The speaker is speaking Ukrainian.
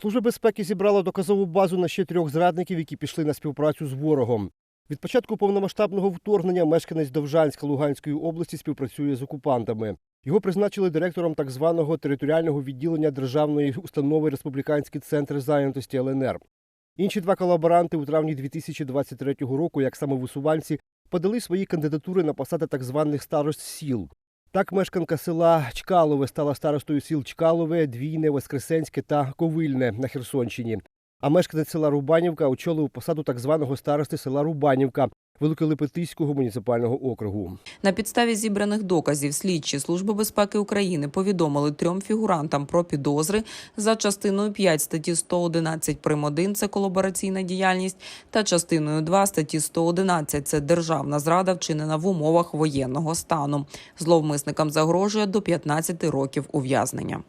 Служба безпеки зібрала доказову базу на ще трьох зрадників, які пішли на співпрацю з ворогом. Від початку повномасштабного вторгнення мешканець Довжанська Луганської області співпрацює з окупантами. Його призначили директором так званого територіального відділення державної установи Республіканський центр зайнятості ЛНР. Інші два колаборанти у травні 2023 року, як самовисуванці, подали свої кандидатури на посади так званих старост сіл. Так мешканка села Чкалове стала старостою сіл Чкалове, Двійне, Воскресенське та Ковильне на Херсонщині. А мешканець села Рубанівка очолив посаду так званого старости села Рубанівка Великолепетиського муніципального округу. На підставі зібраних доказів слідчі Служби безпеки України повідомили трьом фігурантам про підозри за частиною 5 статті 111 прим. 1 – це колабораційна діяльність, та частиною 2 статті 111 – це державна зрада, вчинена в умовах воєнного стану. Зловмисникам загрожує до 15 років ув'язнення.